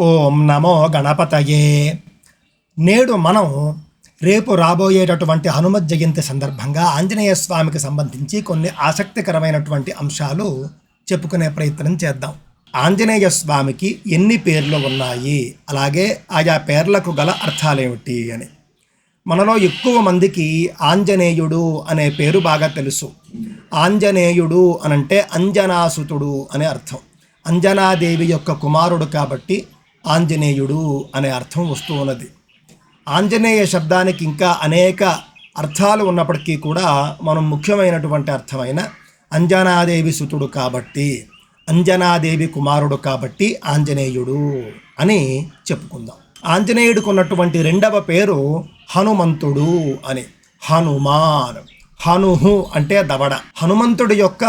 ఓం నమో గణపతయే. నేడు మనం రేపు రాబోయేటటువంటి హనుమత్ జయంతి సందర్భంగా ఆంజనేయ స్వామికి సంబంధించి కొన్ని ఆసక్తికరమైనటువంటి అంశాలు చెప్పుకునే ప్రయత్నం చేద్దాం. ఆంజనేయ స్వామికి ఎన్ని పేర్లు ఉన్నాయి? అలాగే ఆయా పేర్లకు గల అర్థాలేమిటి అని. మనలో ఎక్కువ మందికి ఆంజనేయుడు అనే పేరు బాగా తెలుసు. ఆంజనేయుడు అనంటే అంజనాసుతుడు అనే అర్థం. అంజనాదేవి యొక్క కుమారుడు కాబట్టి ఆంజనేయుడు అనే అర్థం వస్తూ ఉన్నది. ఆంజనేయ శబ్దానికి ఇంకా అనేక అర్థాలు ఉన్నప్పటికీ కూడా మనం ముఖ్యమైనటువంటి అర్థమైన అంజనాదేవి సుతుడు కాబట్టి అంజనాదేవి కుమారుడు కాబట్టి ఆంజనేయుడు అని చెప్పుకుందాం. ఆంజనేయుడికి ఉన్నటువంటి రెండవ పేరు హనుమంతుడు అని. హనుమాన్. హనుహు అంటే దవడ. హనుమంతుడి యొక్క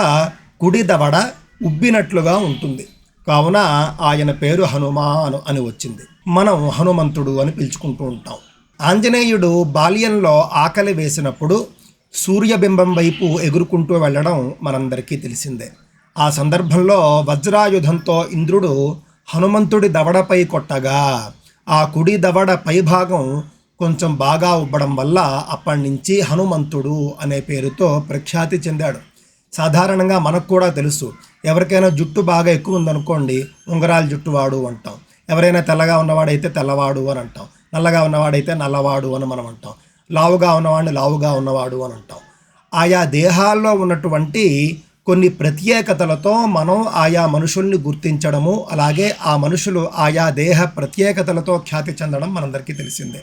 కుడి దవడ ఉబ్బినట్లుగా ఉంటుంది. కావున ఆయన పేరు హనుమాను అని వచ్చింది. మనం హనుమంతుడు అని పిలుచుకుంటూ ఉంటాం. ఆంజనేయుడు బాల్యంలో ఆకలి వేసినప్పుడు సూర్యబింబం వైపు ఎగురుకుంటూ వెళ్ళడం మనందరికీ తెలిసిందే. ఆ సందర్భంలో వజ్రాయుధంతో ఇంద్రుడు హనుమంతుడి దవడపై కొట్టగా ఆ కుడి దవడ పైభాగం కొంచెం బాగా ఉబ్బడం వల్ల అప్పటి నుంచి హనుమంతుడు అనే పేరుతో ప్రఖ్యాతి చెందాడు. సాధారణంగా మనకు కూడా తెలుసు. ఎవరికైనా జుట్టు బాగా ఎక్కువ ఉందనుకోండి ఉంగరాల జుట్టు వాడు అంటాం. ఎవరైనా తెల్లగా ఉన్నవాడైతే తెల్లవాడు అని అంటాం. నల్లగా ఉన్నవాడైతే నల్లవాడు అని మనం అంటాం. లావుగా ఉన్నవాడిని లావుగా ఉన్నవాడు అని అంటాం. ఆయా దేహాల్లో ఉన్నటువంటి కొన్ని ప్రత్యేకతలతో మనం ఆయా మనుషుల్ని గుర్తించడము అలాగే ఆ మనుషులు ఆయా దేహ ప్రత్యేకతలతో ఖ్యాతి చెందడం మనందరికీ తెలిసిందే.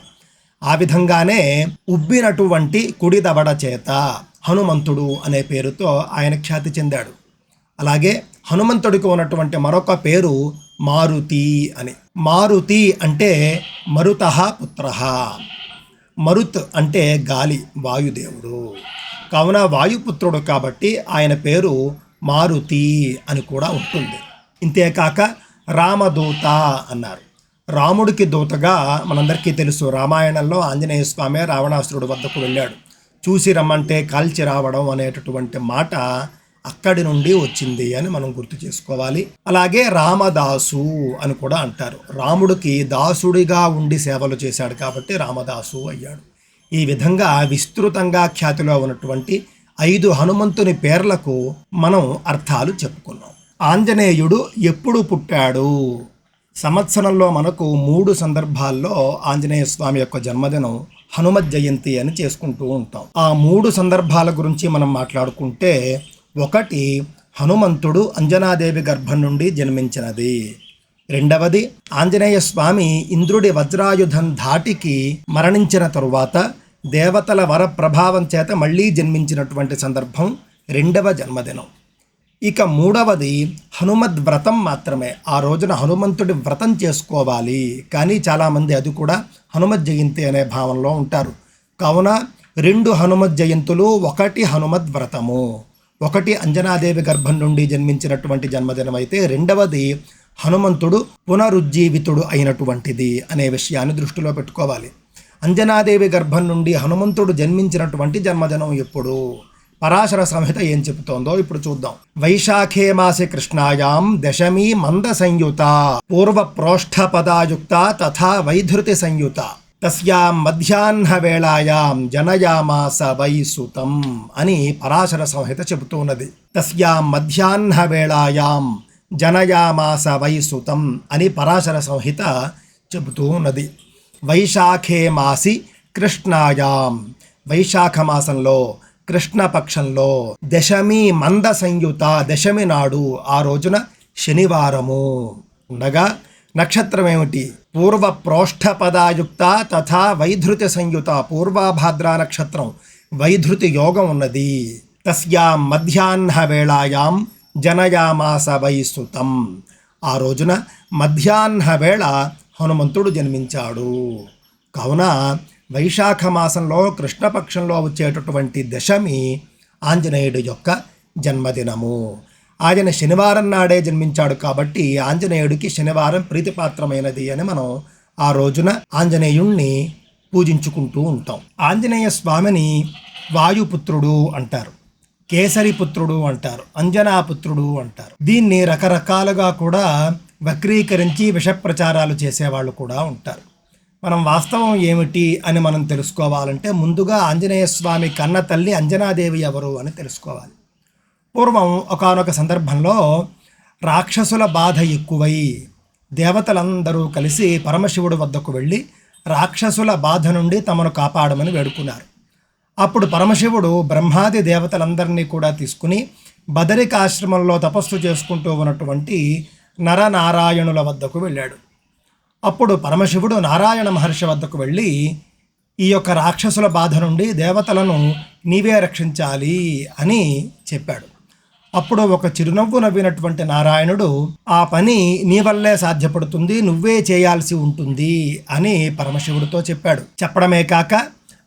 ఆ విధంగానే ఉబ్బినటువంటి కుడి దవడ చేత హనుమంతుడు అనే పేరుతో ఆయన ఖ్యాతి చెందాడు. అలాగే హనుమంతుడికి ఉన్నటువంటి మరొక పేరు మారుతి అని. మారుతి అంటే మరుత పుత్ర. మరుత్ అంటే గాలి వాయుదేవుడు. కావున వాయుపుత్రుడు కాబట్టి ఆయన పేరు మారుతి అని కూడా ఉంటుంది. ఇంతేకాక రామదూత అన్నారు. రాముడికి దూతగా మనందరికీ తెలుసు రామాయణంలో ఆంజనేయ స్వామి రావణాసురుడు వద్దకు వెళ్ళాడు. చూసి రమ్మంటే కాల్చి రావడం అనేటటువంటి మాట అక్కడి నుండి వచ్చింది అని మనం గుర్తు చేసుకోవాలి. అలాగే రామదాసు అని కూడా అంటారు. రాముడికి దాసుడిగా ఉండి సేవలు చేశాడు కాబట్టి రామదాసు అయ్యాడు. ఈ విధంగా విస్తృతంగా ఖ్యాతిలో ఉన్నటువంటి ఐదు హనుమంతుని పేర్లకు మనం అర్థాలు చెప్పుకున్నాం. ఆంజనేయుడు ఎప్పుడు పుట్టాడు? సంవత్సరంలో మనకు మూడు సందర్భాల్లో ఆంజనేయ స్వామి యొక్క జన్మదినం హనుమ జయంతి అని చేసుకుంటూ ఉంటాం. ఆ మూడు సందర్భాల గురించి మనం మాట్లాడుకుంటే ఒకటి హనుమంతుడు అంజనాదేవి గర్భం నుండి జన్మించినది. రెండవది ఆంజనేయ స్వామి ఇంద్రుడి వజ్రాయుధం ధాటికి మరణించిన తరువాత దేవతల వర ప్రభావం చేత మళ్ళీ జన్మించినటువంటి సందర్భం రెండవ జన్మదినం. ఇక మూడవది హనుమద్ వ్రతం మాత్రమే. ఆ రోజున హనుమంతుడి వ్రతం చేసుకోవాలి. కానీ చాలామంది అది కూడా హనుమత్ జయంతి అనే భావనలో ఉంటారు. కావున రెండు హనుమత్ జయంతులు ఒకటి హనుమద్ వ్రతము. ఒకటి అంజనాదేవి గర్భం నుండి జన్మించినటువంటి జన్మదినం అయితే రెండవది హనుమంతుడు పునరుజ్జీవితుడు అయినటువంటిది అనే విషయాన్ని దృష్టిలో పెట్టుకోవాలి. అంజనాదేవి గర్భం నుండి హనుమంతుడు జన్మించినటువంటి జన్మదినం ఎప్పుడు? పరాశర సంహిత ఏం చెబుతోందో ఇప్పుడు చూద్దాం. వైశాఖే మాసి కృష్ణాయాం దశమి మంద సంయుత పూర్వ ప్రోష్ఠపదాయుక్త తథా వైధృతి సంయుత. తస్యాం మధ్యాహ్న వేళాయాం జనయామాస వై సుతం అని పరాశర సంహిత చెబుతున్నది. తస్యాం మధ్యాహ్న వేళాయాం జనయామాస వై సుతం అని పరాశర సంహిత చెబుతూ ఉన్నది వైశాఖే మాసి కృష్ణాయాం. వైశాఖ మాసంలో కృష్ణపక్షంలో దశమి మంద సంయుత దశమి నాడు ఆ రోజున శనివారము. ఉండగా నక్షత్రం ఏమిటి పూర్వ ప్రోష్ఠపదాయుక్త తథా వైధృతి సంయుత పూర్వభాద్రా నక్షత్రం. వైధృతి యోగం ఉన్నది. తస్యాం మధ్యాహ్న వేళాయాం జనయామాస వైసుతం ఆ రోజున మధ్యాహ్న వేళ హనుమంతుడు జన్మించాడు. కావున వైశాఖ మాసంలో కృష్ణపక్షంలో వచ్చేటటువంటి దశమి ఆంజనేయుడి యొక్క జన్మదినము. ఆయన శనివారం నాడే జన్మించాడు కాబట్టి ఆంజనేయుడికి శనివారం ప్రీతిపాత్రమైనది అని మనం ఆ రోజున ఆంజనేయుణ్ణి పూజించుకుంటూ ఉంటాం. ఆంజనేయ స్వామిని వాయుపుత్రుడు అంటారు కేసరి పుత్రుడు అంటారు అంజనాపుత్రుడు అంటారు. దీన్ని రకరకాలుగా కూడా వక్రీకరించి విషప్రచారాలు చేసేవాళ్ళు కూడా ఉంటారు. మనం వాస్తవం ఏమిటి అని మనం తెలుసుకోవాలంటే ముందుగా ఆంజనేయ స్వామి కన్న తల్లి అంజనాదేవి ఎవరు అని తెలుసుకోవాలి. పూర్వం ఒకానొక సందర్భంలో రాక్షసుల బాధ ఎక్కువై దేవతలందరూ కలిసి పరమశివుడు వద్దకు వెళ్ళి రాక్షసుల బాధ నుండి తమను కాపాడమని వేడుకున్నారు. అప్పుడు పరమశివుడు బ్రహ్మాది దేవతలందరినీ కూడా తీసుకుని బదరికాశ్రమంలో తపస్సు చేసుకుంటూ ఉన్నటువంటి నరనారాయణుల వద్దకు వెళ్ళాడు. అప్పుడు పరమశివుడు నారాయణ మహర్షి వద్దకు వెళ్ళి ఈ యొక్క రాక్షసుల బాధ నుండి దేవతలను నీవే రక్షించాలి అని చెప్పాడు. అప్పుడు ఒక చిరునవ్వు నవ్వినటువంటి నారాయణుడు ఆ పని నీ వల్లే సాధ్యపడుతుంది నువ్వే చేయాల్సి ఉంటుంది అని పరమశివుడితో చెప్పాడు. చెప్పడమే కాక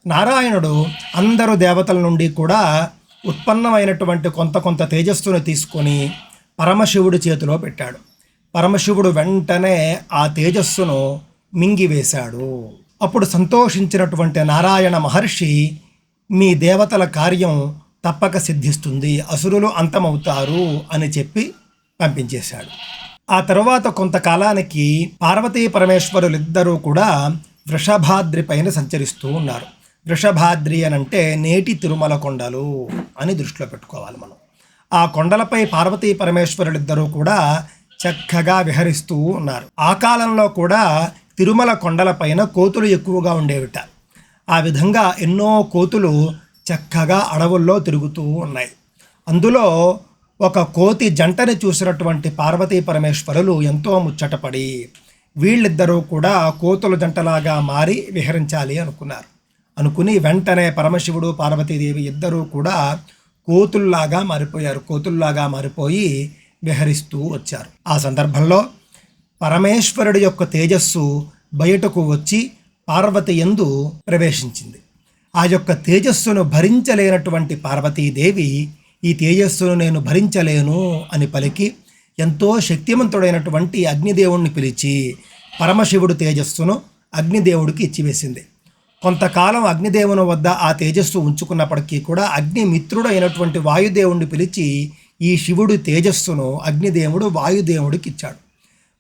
నారాయణుడు అందరు దేవతల నుండి కూడా ఉత్పన్నమైనటువంటి కొంత కొంత తేజస్సును తీసుకొని పరమశివుడి చేతిలో పెట్టాడు. పరమశివుడు వెంటనే ఆ తేజస్సును మింగివేశాడు. అప్పుడు సంతోషించినటువంటి నారాయణ మహర్షి మీ దేవతల కార్యం తప్పక సిద్ధిస్తుంది అసురులు అంతమవుతారు అని చెప్పి పంపించేశాడు. ఆ తరువాత కొంతకాలానికి పార్వతీ పరమేశ్వరులిద్దరూ కూడా వృషభాద్రి పైన సంచరిస్తూ ఉన్నారు. వృషభాద్రి అని అంటే నేటి తిరుమల కొండలు అని దృష్టిలో పెట్టుకోవాలి మనం. ఆ కొండలపై పార్వతీ పరమేశ్వరులిద్దరూ కూడా చక్కగా విహరిస్తూ ఉన్నారు. ఆ కాలంలో కూడా తిరుమల కొండలపైన కోతులు ఎక్కువగా ఉండేవిట. ఆ విధంగా ఎన్నో కోతులు చక్కగా అడవుల్లో తిరుగుతూ ఉన్నాయి. అందులో ఒక కోతి జంటని చూసినటువంటి పార్వతీ పరమేశ్వరులు ఎంతో ముచ్చటపడి వీళ్ళిద్దరూ కూడా కోతుల జంటలాగా మారి విహరించాలి అనుకున్నారు. అనుకుని వెంటనే పరమశివుడు పార్వతీదేవి ఇద్దరూ కూడా కోతుల్లాగా మారిపోయారు. కోతుల్లాగా మారిపోయి విహరిస్తూ వచ్చారు. ఆ సందర్భంలో పరమేశ్వరుడి యొక్క తేజస్సు బయటకు వచ్చి పార్వతి ఎందు ప్రవేశించింది. ఆ యొక్క తేజస్సును భరించలేనటువంటి పార్వతీదేవి ఈ తేజస్సును నేను భరించలేను అని పలికి ఎంతో శక్తివంతుడైనటువంటి అగ్నిదేవుణ్ణి పిలిచి పరమశివుడు తేజస్సును అగ్నిదేవుడికి ఇచ్చివేసింది. కొంతకాలం అగ్నిదేవుని వద్ద ఆ తేజస్సు ఉంచుకున్నప్పటికీ కూడా అగ్ని మిత్రుడైనటువంటి వాయుదేవుణ్ణి పిలిచి ఈ శివుడు తేజస్సును అగ్నిదేవుడు వాయుదేవుడికి ఇచ్చాడు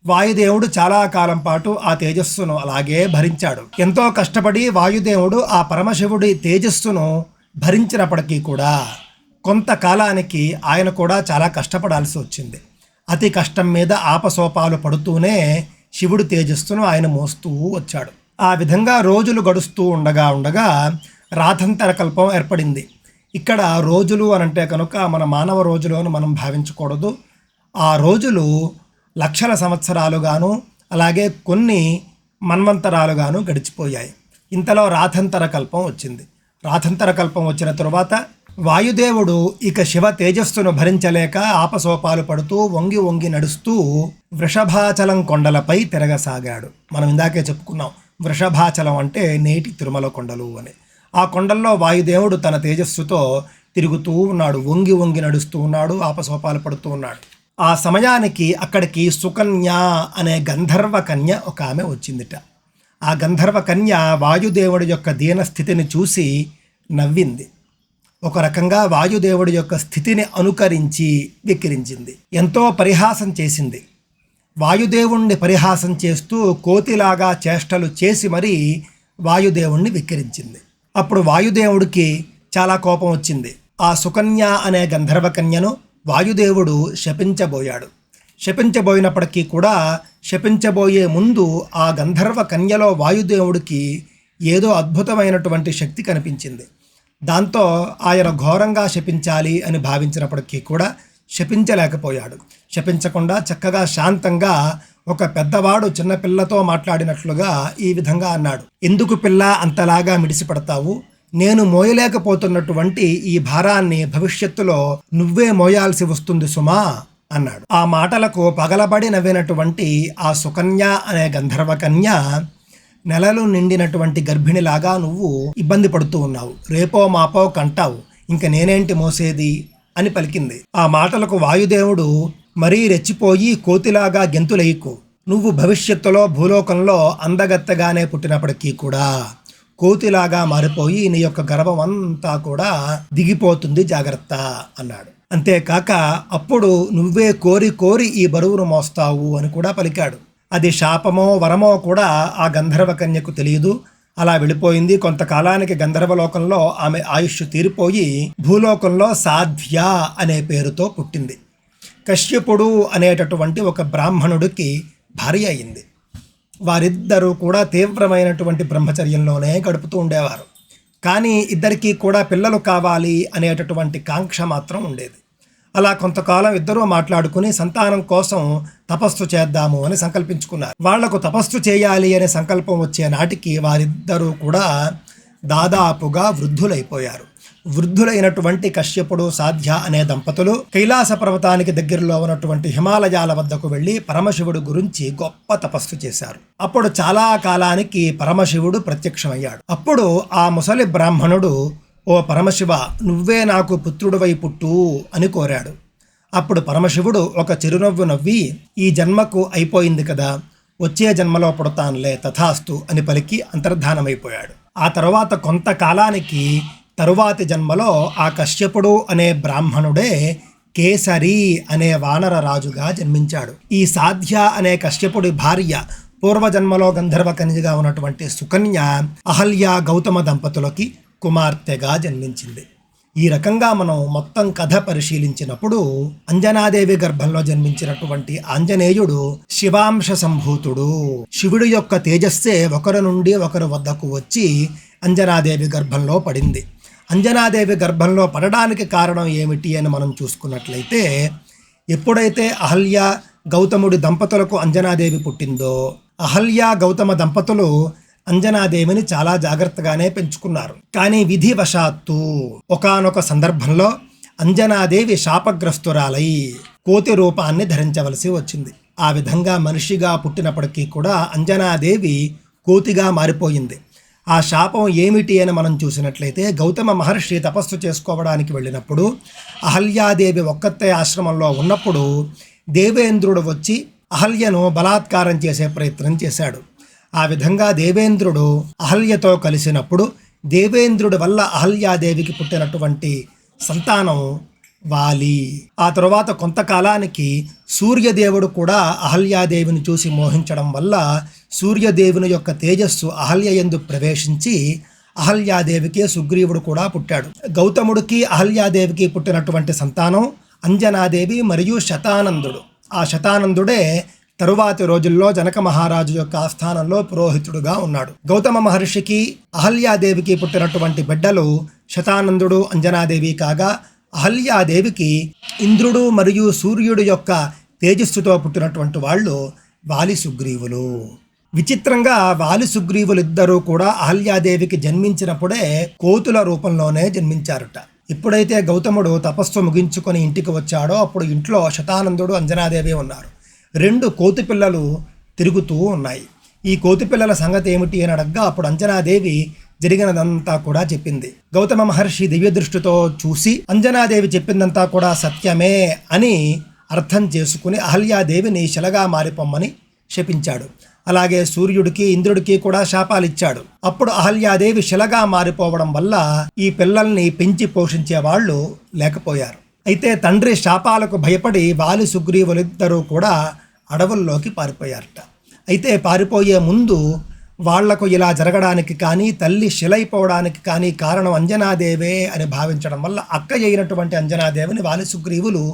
వాయుదేవుడు చాలా కాలం పాటు ఆ తేజస్సును అలాగే భరించాడు. ఎంతో కష్టపడి వాయుదేవుడు ఆ పరమశివుడి తేజస్సును భరించినప్పటికీ కూడా కొంతకాలానికి ఆయన కూడా చాలా కష్టపడాల్సి వచ్చింది. అతి కష్టం మీద ఆపసోపాలు పడుతూనే శివుడి తేజస్సును ఆయన మోస్తూ వచ్చాడు. ఆ విధంగా రోజులు గడుస్తూ ఉండగా ఉండగా రాతంతర కల్పం ఏర్పడింది. ఇక్కడ రోజులు అని అంటే కనుక మన మానవ రోజులు అని మనం భావించకూడదు. ఆ రోజులు లక్షల సంవత్సరాలుగాను అలాగే కొన్ని మన్వంతరాలుగాను గడిచిపోయాయి. ఇంతలో రాథంతర కల్పం వచ్చింది. రాథంతర కల్పం వచ్చిన తరువాత వాయుదేవుడు ఇక శివ తేజస్సును భరించలేక ఆపసోపాలు పడుతూ వంగి వంగి నడుస్తూ వృషభాచలం కొండలపై తిరగసాగాడు. మనం ఇందాకే చెప్పుకున్నాం వృషభాచలం అంటే నేటి తిరుమల కొండలు అని. ఆ కొండల్లో వాయుదేవుడు తన తేజస్సుతో తిరుగుతూ ఉన్నాడు. వంగి వంగి నడుస్తూ ఉన్నాడు. ఆపసోపాలు పడుతూ ఉన్నాడు. ఆ సమయానికి అక్కడికి సుకన్య అనే గంధర్వ కన్య ఒక ఆమె వచ్చిందిట. ఆ గంధర్వ కన్య వాయుదేవుడి యొక్క దీనస్థితిని చూసి నవ్వింది. ఒక రకంగా వాయుదేవుడి యొక్క స్థితిని అనుకరించి వికిరించింది ఎంతో పరిహాసం చేసింది. వాయుదేవుణ్ణి పరిహాసం చేస్తూ కోతిలాగా చేష్టలు చేసి మరీ వాయుదేవుణ్ణి విక్కిరించింది. అప్పుడు వాయుదేవుడికి చాలా కోపం వచ్చింది. ఆ సుకన్య అనే గంధర్వ కన్యను వాయుదేవుడు శపించబోయాడు. శపించబోయినప్పటికీ కూడా శపించబోయే ముందు ఆ గంధర్వ కన్యలో వాయుదేవుడికి ఏదో అద్భుతమైనటువంటి శక్తి కనిపించింది. దాంతో ఆయన ఘోరంగా శపించాలి అని భావించినప్పటికీ కూడా శపించలేకపోయాడు. శపించకుండా చక్కగా శాంతంగా ఒక పెద్దవాడు చిన్నపిల్లతో మాట్లాడినట్లుగా ఈ విధంగా అన్నాడు. ఎందుకు పిల్ల అంతలాగా మిడిసిపడతావు? నేను మోయలేకపోతున్నటువంటి ఈ భారాన్ని భవిష్యత్తులో నువ్వే మోయాల్సి వస్తుంది సుమా అన్నాడు. ఆ మాటలకు పగలబడి నవ్వినటువంటి ఆ సుకన్య అనే గంధర్వకన్య నెలలు నిండినటువంటి గర్భిణిలాగా నువ్వు ఇబ్బంది పడుతూ ఉన్నావు. రేపో మాపో కంటావు. ఇంక నేనేంటి మోసేది? అని పలికింది. ఆ మాటలకు వాయుదేవుడు మరీ రెచ్చిపోయి కోతిలాగా గెంతులయ్యకు. నువ్వు భవిష్యత్తులో భూలోకంలో అందగత్తగానే పుట్టినప్పటికీ కూడా కోతిలాగా మారిపోయి నీ యొక్క గర్భం అంతా కూడా దిగిపోతుంది జాగ్రత్త అన్నాడు. అంతేకాక అప్పుడు నువ్వే కోరి కోరి ఈ బరువును మోస్తావు అని కూడా పలికాడు. అది శాపమో వరమో కూడా ఆ గంధర్వ కన్యకు తెలియదు. అలా వెళ్ళిపోయింది. కొంతకాలానికి గంధర్వలోకంలో ఆమె ఆయుష్ తీరిపోయి భూలోకంలో సాధ్య అనే పేరుతో పుట్టింది. కశ్యపుడు అనేటటువంటి ఒక బ్రాహ్మణుడికి భార్య అయింది. వారిద్దరూ కూడా తీవ్రమైనటువంటి బ్రహ్మచర్యంలోనే గడుపుతూ ఉండేవారు. కానీ ఇద్దరికీ కూడా పిల్లలు కావాలి అనేటటువంటి కాంక్ష మాత్రం ఉండేది. అలా కొంతకాలం ఇద్దరూ మాట్లాడుకుని సంతానం కోసం తపస్సు చేద్దాము అని సంకల్పించుకున్నారు. వాళ్ళకు తపస్సు చేయాలి అనే సంకల్పం వచ్చే నాటికి వారిద్దరూ కూడా దాదాపుగా వృద్ధులైపోయారు. వృద్ధులైనటువంటి కశ్యపుడు సాధ్య అనే దంపతులు కైలాస పర్వతానికి దగ్గరలో ఉన్నటువంటి హిమాలయాల వద్దకు వెళ్ళి పరమశివుడు గురించి గొప్ప తపస్సు చేశారు. అప్పుడు చాలా కాలానికి పరమశివుడు ప్రత్యక్షమయ్యాడు. అప్పుడు ఆ ముసలి బ్రాహ్మణుడు ఓ పరమశివ నువ్వే నాకు పుత్రుడివై పుట్టు అని కోరాడు. అప్పుడు పరమశివుడు ఒక చిరునవ్వు నవ్వి ఈ జన్మకు అయిపోయింది కదా వచ్చే జన్మలో పుడతానులే తథాస్తు అని పలికి అంతర్ధానమైపోయాడు. ఆ తర్వాత కొంతకాలానికి తరువాతి జన్మలో ఆ కశ్యపుడు అనే బ్రాహ్మణుడే కేసరి అనే వానర రాజుగా జన్మించాడు. ఈ సాధ్య అనే కశ్యపుడి భార్య పూర్వజన్మలో గంధర్వ కనిజిగా ఉన్నటువంటి సుకన్య అహల్య గౌతమ దంపతులకి కుమార్తెగా జన్మించింది. ఈ రకంగా మనం మొత్తం కథ పరిశీలించినప్పుడు అంజనాదేవి గర్భంలో జన్మించినటువంటి ఆంజనేయుడు శివాంశ సంభూతుడు. శివుడు యొక్క తేజస్సే ఒకరి నుండి ఒకరి వద్దకు వచ్చి అంజనాదేవి గర్భంలో పడింది. అంజనాదేవి గర్భంలో పడడానికి కారణం ఏమిటి అని మనం చూసుకున్నట్లయితే ఎప్పుడైతే అహల్య గౌతముడి దంపతులకు అంజనాదేవి పుట్టిందో అహల్య గౌతమ దంపతులు అంజనాదేవిని చాలా జాగ్రత్తగానే పెంచుకున్నారు. కానీ విధివశాత్తు ఒకనొక సందర్భంలో అంజనాదేవి శాపగ్రస్తురాలై కోతి రూపాన్ని ధరించవలసి వచ్చింది. ఆ విధంగా మనిషిగా పుట్టినప్పటికీ కూడా అంజనాదేవి కోతిగా మారిపోయింది. ఆ శాపం ఏమిటి అని మనం చూసినట్లయితే గౌతమ మహర్షి తపస్సు చేసుకోవడానికి వెళ్ళినప్పుడు అహల్యాదేవి ఒక్కతే ఆశ్రమంలో ఉన్నప్పుడు దేవేంద్రుడు వచ్చి అహల్యను బలాత్కారం చేసే ప్రయత్నం చేశాడు. ఆ విధంగా దేవేంద్రుడు అహల్యతో కలిసినప్పుడు దేవేంద్రుడి వల్ల అహల్యాదేవికి పుట్టినటువంటి సంతానం వాలి. ఆ తరువాత కొంతకాలానికి సూర్యదేవుడు కూడా అహల్యాదేవిని చూసి మోహించడం వల్ల సూర్యదేవుని యొక్క తేజస్సు అహల్య ఎందు ప్రవేశించి అహల్యాదేవికి సుగ్రీవుడు కూడా పుట్టాడు. గౌతముడికి అహల్యాదేవికి పుట్టినటువంటి సంతానం అంజనాదేవి మరియు శతానందుడు. ఆ శతానందుడే తరువాతి రోజుల్లో జనక మహారాజు యొక్క ఆస్థానంలో పురోహితుడుగా ఉన్నాడు. గౌతమ మహర్షికి అహల్యాదేవికి పుట్టినటువంటి బిడ్డలు శతానందుడు అంజనాదేవి కాగా అహల్యాదేవికి ఇంద్రుడు మరియు సూర్యుడు యొక్క తేజస్సుతో పుట్టినటువంటి వాళ్ళు వాలి సుగ్రీవులు. విచిత్రంగా వాలి సుగ్రీవులిద్దరూ కూడా అహల్యాదేవికి జన్మించినప్పుడే కోతుల రూపంలోనే జన్మించారట. ఎప్పుడైతే గౌతముడు తపస్సు ముగించుకొని ఇంటికి వచ్చాడో అప్పుడు ఇంట్లో శతానందుడు అంజనాదేవి ఉన్నారు. రెండు కోతి పిల్లలు తిరుగుతూ ఉన్నాయి. ఈ కోతి పిల్లల సంగతి ఏమిటి అని అడగ్గా అప్పుడు అంజనాదేవి జరిగినదంతా కూడా చెప్పింది. గౌతమ మహర్షి దివ్య దృష్టితో చూసి అంజనాదేవి చెప్పిందంతా కూడా సత్యమే అని అర్థం చేసుకుని అహల్యాదేవిని శిలగా మారిపోమ్మని శపించాడు. అలాగే సూర్యుడికి ఇంద్రుడికి కూడా శాపాలిచ్చాడు. అప్పుడు అహల్యాదేవి శిలగా మారిపోవడం వల్ల ఈ పిల్లల్ని పెంచి పోషించే వాళ్ళు లేకపోయారు. అయితే తండ్రి శాపాలకు భయపడి వాలి సుగ్రీవులిద్దరూ కూడా అడవుల్లోకి పారిపోయారట. అయితే పారిపోయే ముందు వాళ్ళకు ఇలా జరగడానికి కానీ తల్లి శిలైపోవడానికి కానీ కారణం అంజనాదేవే అని భావించడం వల్ల అక్క అయినటువంటి అంజనాదేవిని వాలి సుగ్రీవులు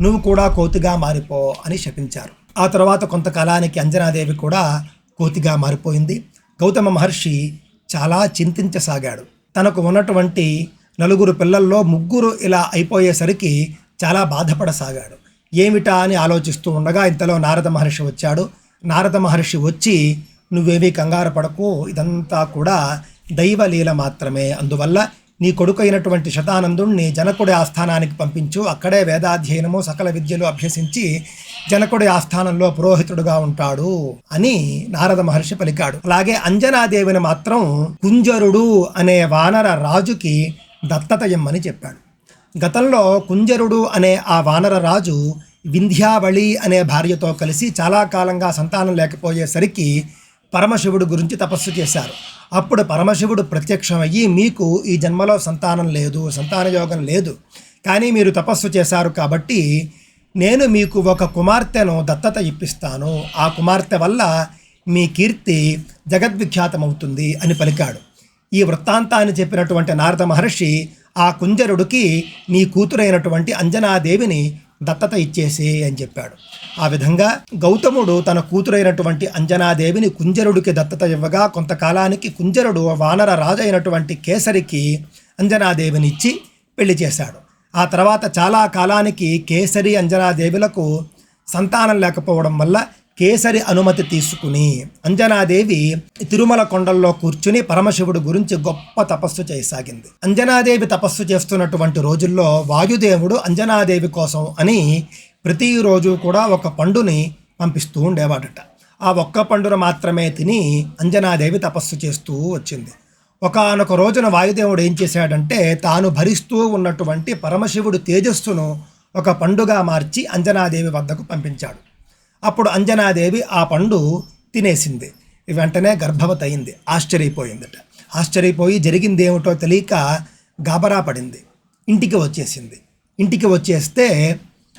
నువ్వు కూడా కోతిగా మారిపో అని శపించారు. ఆ తర్వాత కొంతకాలానికి అంజనాదేవి కూడా కోతిగా మారిపోయింది. గౌతమ మహర్షి చాలా చింతించసాగాడు. తనకు ఉన్నటువంటి నలుగురు పిల్లల్లో ముగ్గురు ఇలా అయిపోయేసరికి చాలా బాధపడసాగాడు. ఏమిటా అని ఆలోచిస్తూ ఉండగా ఇంతలో నారద మహర్షి వచ్చాడు. నారద మహర్షి వచ్చి నువ్వేమీ కంగారు పడకు ఇదంతా కూడా దైవలీల మాత్రమే. అందువల్ల నీ కొడుకు అయినటువంటి శతానందుణ్ణి జనకుడి ఆస్థానానికి పంపించు. అక్కడే వేదాధ్యయనము సకల విద్యలు అభ్యసించి జనకుడి ఆస్థానంలో పురోహితుడుగా ఉంటాడు అని నారద మహర్షి పలికాడు. అలాగే అంజనాదేవిని మాత్రం కుంజరుడు అనే వానర రాజుకి దత్తత ఇమ్మని చెప్పాడు. గతంలో కుంజరుడు అనే ఆ వానర రాజు వింధ్యావళి అనే భార్యతో కలిసి చాలా కాలంగా సంతానం లేకపోయేసరికి పరమశివుడు గురించి తపస్సు చేశారు. అప్పుడు పరమశివుడు ప్రత్యక్షమయ్యి మీకు ఈ జన్మలో సంతానం లేదు సంతాన యోగం లేదు. కానీ మీరు తపస్సు చేశారు కాబట్టి నేను మీకు ఒక కుమార్తెను దత్తత ఇప్పిస్తాను. ఆ కుమార్తె వల్ల మీ కీర్తి జగద్విఖ్యాతమవుతుంది అని పలికాడు. ఈ వృత్తాంతాన్ని చెప్పినటువంటి నారద మహర్షి ఆ కుంజరుడికి నీ కూతురైనటువంటి అంజనాదేవిని దత్తత ఇచ్చేసి అని చెప్పాడు. ఆ విధంగా గౌతముడు తన కూతురైనటువంటి అంజనాదేవిని కుంజరుడికి దత్తత ఇవ్వగా కొంతకాలానికి కుంజరుడు వానర రాజు అయినటువంటి కేసరికి అంజనాదేవిని ఇచ్చి పెళ్ళి చేశాడు. ఆ తర్వాత చాలా కాలానికి కేసరి అంజనాదేవులకు సంతానం లేకపోవడం వల్ల కేసరి అనుమతి తీసుకుని అంజనాదేవి తిరుమల కొండల్లో కూర్చుని పరమశివుడు గురించి గొప్ప తపస్సు చేయసాగింది. అంజనాదేవి తపస్సు చేస్తున్నటువంటి రోజుల్లో వాయుదేవుడు అంజనాదేవి కోసం అని ప్రతిరోజు కూడా ఒక పండుని పంపిస్తూ ఉండేవాడట. ఆ ఒక్క పండును మాత్రమే తిని అంజనాదేవి తపస్సు చేస్తూ వచ్చింది. ఒకనొక రోజున వాయుదేవుడు ఏం చేశాడంటే తాను భరిస్తూ ఉన్నటువంటి పరమశివుడు తేజస్సును ఒక పండుగా మార్చి అంజనాదేవి వద్దకు పంపించాడు. అప్పుడు అంజనాదేవి ఆ పండు తినేసింది. వెంటనే గర్భవతి అయింది ఆశ్చర్యపోయిందట. ఆశ్చర్యపోయి జరిగింది ఏమిటో తెలియక గాబరా పడింది. ఇంటికి వచ్చేసింది. ఇంటికి వచ్చేస్తే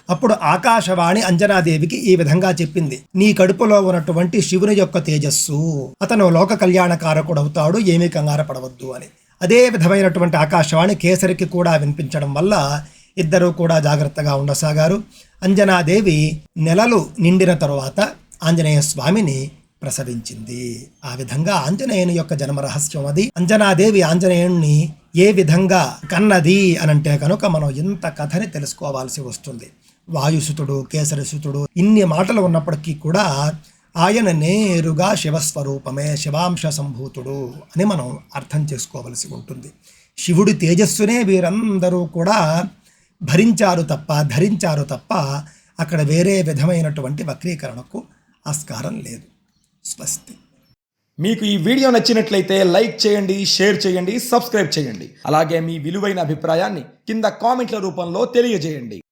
అప్పుడు ఆకాశవాణి అంజనాదేవికి ఈ విధంగా చెప్పింది. నీ కడుపులో ఉన్నటువంటి శివుని యొక్క తేజస్సు అతను లోక కళ్యాణకారకుడు అవుతాడు ఏమీ కంగారపడవద్దు అని. అదే విధమైనటువంటి ఆకాశవాణి కేసరికి కూడా వినిపించడం వల్ల ఇద్దరూ కూడా జాగ్రత్తగా ఉండసాగారు. అంజనాదేవి నెలలు నిండిన తరువాత ఆంజనేయ స్వామిని ప్రసవించింది. ఆ విధంగా ఆంజనేయుని యొక్క జన్మ రహస్యం అది. అంజనాదేవి ఆంజనేయుణ్ణి ఏ విధంగా కన్నది అనంటే కనుక మనం ఇంత కథని తెలుసుకోవాల్సి వస్తుంది. వాయుసుతుడు కేసరసుతుడు ఇన్ని మాటలు ఉన్నప్పటికీ కూడా ఆయన నేరుగా శివస్వరూపమే శివాంశ సంభూతుడు అని మనం అర్థం చేసుకోవలసి ఉంటుంది. శివుడి తేజస్సునే వీరందరూ కూడా భరించారు తప్ప ధరించారు తప్ప అక్కడ వేరే విధమైనటువంటి వక్రీకరణకు ఆస్కారం లేదు. స్వస్తి. మీకు ఈ వీడియో నచ్చినట్లయితే లైక్ చేయండి షేర్ చేయండి సబ్స్క్రైబ్ చేయండి. అలాగే మీ విలువైన అభిప్రాయాన్ని కింద కామెంట్ల రూపంలో తెలియజేయండి.